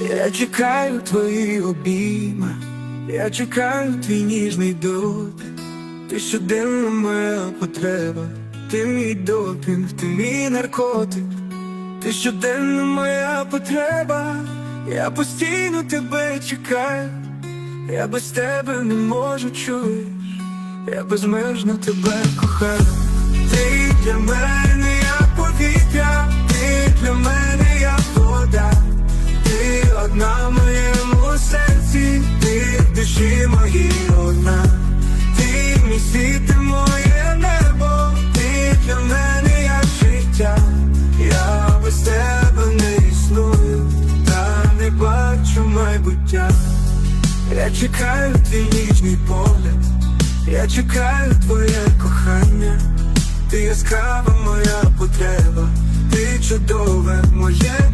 Я чекаю твої обійма, я чекаю твій ніжний дотик. Ти щоденна моя потреба, ти мій допінг, ти мій наркотик, ти щоденна моя потреба, я постійно тебе чекаю, я без тебе не можу чуєш, я безмежно тебе кохаю. Ти моє небо, ти для мене як життя, я без тебе не існую, та не бачу майбуття. Я чекаю твій ніжний погляд, я чекаю твоє кохання, ти яскрава моя потреба, ти чудове моє.